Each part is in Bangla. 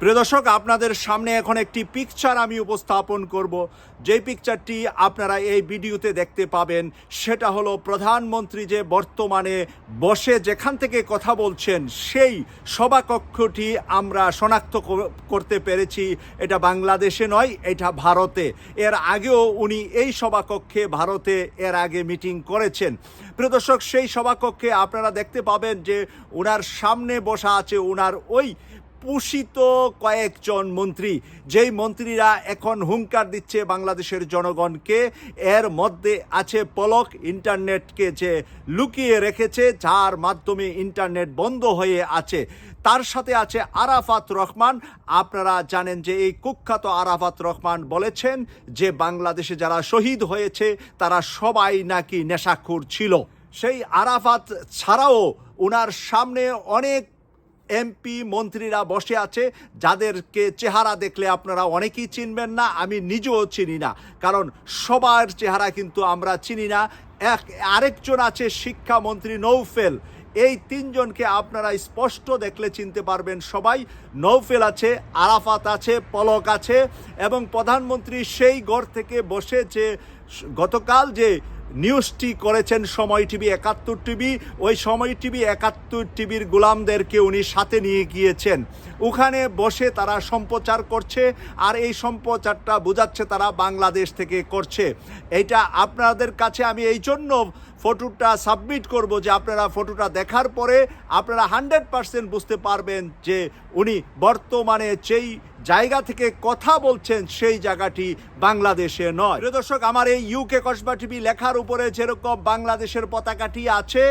প্রিয় দর্শক, আপনাদের সামনে এখন একটি পিকচার আমি উপস্থাপন করব। যেই পিকচারটি আপনারা এই ভিডিওতে দেখতে পাবেন, সেটা হলো প্রধানমন্ত্রী যে বর্তমানে বসে যেখান থেকে কথা বলছেন, সেই সভাকক্ষটি আমরা শনাক্ত করতে পেরেছি। এটা বাংলাদেশে নয়, এটা ভারতে। এর আগেও উনি এই সভাকক্ষে ভারতে এর আগে মিটিং করেছেন। প্রিয় দর্শক, সেই সভাকক্ষে আপনারা দেখতে পাবেন যে ওনার সামনে বসা আছে ওনার ওই পুষিত কয়েকজন মন্ত্রী। যেই মন্ত্রীরা এখন হুঙ্কার দিচ্ছে বাংলাদেশের জনগণকে, এর মধ্যে আছে পলক ইন্টারনেটকে যে লুকিয়ে রেখেছে, যার মাধ্যমে ইন্টারনেট বন্ধ হয়ে আছে। তার সাথে আছে আরাফাত রহমান। আপনারা জানেন যে এই কুখ্যাত আরাফাত রহমান বলেছেন যে বাংলাদেশে যারা শহীদ হয়েছে, তারা সবাই নাকি নেশাখোর ছিল। সেই আরাফাত ছাড়াও ওনার সামনে অনেক এমপি মন্ত্রীরা বসে আছে, যাদেরকে চেহারা দেখলে আপনারা অনেকেই চিনবেন না, আমি নিজেও চিনি না। কারণ সবার চেহারা কিন্তু আমরা চিনি না। এক, আরেকজন আছে শিক্ষামন্ত্রী নৌফেল। এই তিনজনকে আপনারা স্পষ্ট দেখলে চিনতে পারবেন সবাই। নৌফেল আছে, আরাফাত আছে, পলক আছে, এবং প্রধানমন্ত্রী সেই গড় থেকে বসে যে, গতকাল যে নিউজটি করেছেন সময় টিভি একাত্তর টিভি। ওই সময় টিভি একাত্তর টিভির গোলামদেরকে উনি সাথে নিয়ে গিয়েছেন। ওখানে বসে তারা সম্প্রচার করছে আর এই সম্প্রচারটা বোঝাচ্ছে তারা বাংলাদেশ থেকে করছে। এটা আপনাদের কাছে আমি এই জন্য ফটোটা সাবমিট করব যে আপনারা ফটোটা দেখার পরে আপনারা হান্ড্রেড পারসেন্ট বুঝতে পারবেন যে উনি বর্তমানে যেই জায়গা থেকে কথা বলছেন সেই জায়গাটি বাংলাদেশে নয়। প্রিয় দর্শক, আমার এই ইউকে কসবা টিভি লেখার উপরে যেরকম বাংলাদেশের পতাকাটি আছে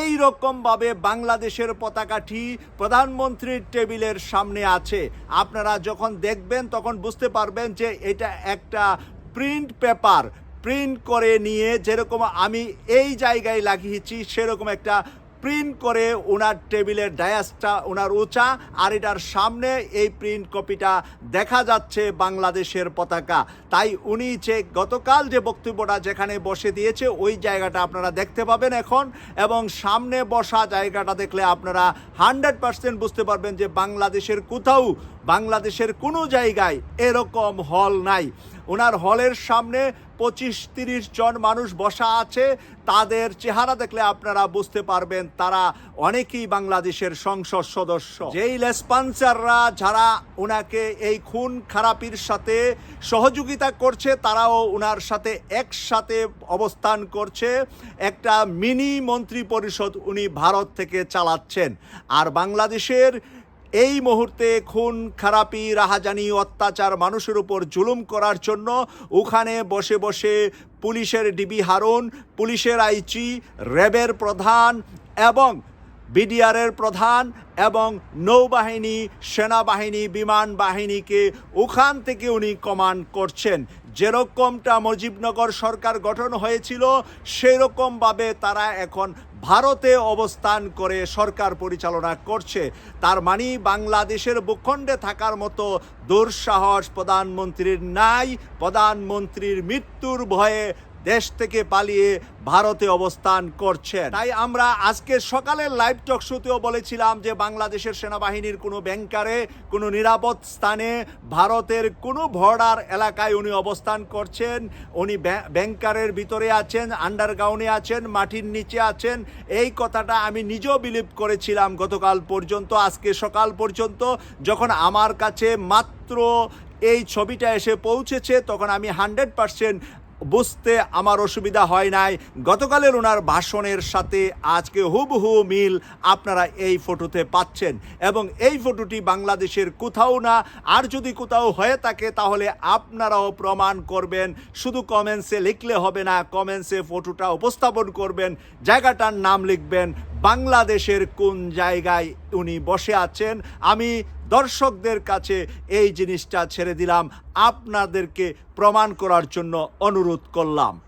এই রকমভাবে বাংলাদেশের পতাকাটি প্রধানমন্ত্রীর টেবিলের সামনে আছে। আপনারা যখন দেখবেন তখন বুঝতে পারবেন যে এটা একটা প্রিন্ট পেপার প্রিন্ট করে নিয়ে যেরকম আমি এই জায়গায় লাগিয়েছি, সেরকম একটা প্রিন্ট করে ওনার টেবিলের ডায়াসটা ওনার উঁচা আর এটার সামনে এই প্রিন্ট কপিটা দেখা যাচ্ছে বাংলাদেশের পতাকা। তাই উনি যে গতকাল যে বক্তব্যটা যেখানে বসে দিয়েছে, ওই জায়গাটা আপনারা দেখতে পাবেন এখন এবং সামনে বসা জায়গাটা দেখলে আপনারা হান্ড্রেড পার্সেন্ট বুঝতে পারবেন যে বাংলাদেশের কোথাও বাংলাদেশের কোনো জায়গায় এরকম হল নাই। ওনার হলের সামনে পঁচিশ, তিরিশ জন মানুষ বসা আছে। তাদের চেহারা দেখলে আপনারা বুঝতে পারবেন তারা অনেকেই বাংলাদেশের সংসদ সদস্য। যেই লেসপন্সাররা যারা ওনাকে এই খুন খারাপির সাথে সহযোগিতা করছে, তারাও ওনার সাথে একসাথে অবস্থান করছে। একটা মিনি মন্ত্রী পরিষদ উনি ভারত থেকে চালাচ্ছেন। আর বাংলাদেশের এই মুহূর্তে খুন, খারাপি, রাহাজানি, অত্যাচার মানুষের উপর জুলুম করার জন্য ওখানে বসে বসে পুলিশের ডিবি হারুন, পুলিশের আইচি র্যাবের প্রধান এবং বিডিআরের প্রধান এবং নৌবাহিনী, সেনাবাহিনী বিমান বাহিনীকে ওখান থেকে উনি কমান্ড করছেন। যেরকমটা মুজিবনগর সরকার গঠন হয়েছিল, সেরকমভাবে তারা এখন ভারতে অবস্থান করে সরকার পরিচালনা করছে। তার মানে বাংলাদেশের ভূখণ্ডে থাকার মতো দুঃসাহস প্রধানমন্ত্রীর নাই। প্রধানমন্ত্রীর মৃত্যুর ভয়ে দেশ থেকে পালিয়ে ভারতে অবস্থান করছেন। তাই আমরা আজকে সকালের লাইভ টক শোতেও বলেছিলাম যে বাংলাদেশের সেনাবাহিনীর কোনো ব্যাংকারে কোনো নিরাপদ স্থানে ভারতের কোনো বর্ডার এলাকায় উনি অবস্থান করছেন। উনি ব্যাং- ব্যাংকারের ভিতরে আছেন আন্ডারগ্রাউন্ডে আছেন, মাটির নিচে আছেন। এই কথাটা আমি নিজেও বিলিভ করেছিলাম গতকাল পর্যন্ত, আজকে সকাল পর্যন্ত। যখন আমার কাছে মাত্র এই ছবিটা এসে পৌঁছেছে, তখন আমি হান্ড্রেড পারসেন্ট বুঝতে আমার অসুবিধা হয় নাই। গতকালের ওনার ভাষণের সাথে আজকে হুবহু মিল আপনারা এই ফটোতে পাচ্ছেন। এবং এই ফটোটি বাংলাদেশের কোথাও না, আর যদি কোথাও হয়ে থাকে তাহলে আপনারাও প্রমাণ করবেন। শুধু কমেন্টসে লিখলে হবে না কমেন্টসে ফটোটা উপস্থাপন করবেন, জায়গাটার নাম লিখবেন বাংলাদেশের কোন জায়গায় উনি বসে আছেন? আমি দর্শকদের কাছে এই জিনিসটা ছেড়ে দিলাম। আপনাদেরকে প্রমাণ করার জন্য অনুরোধ করলাম।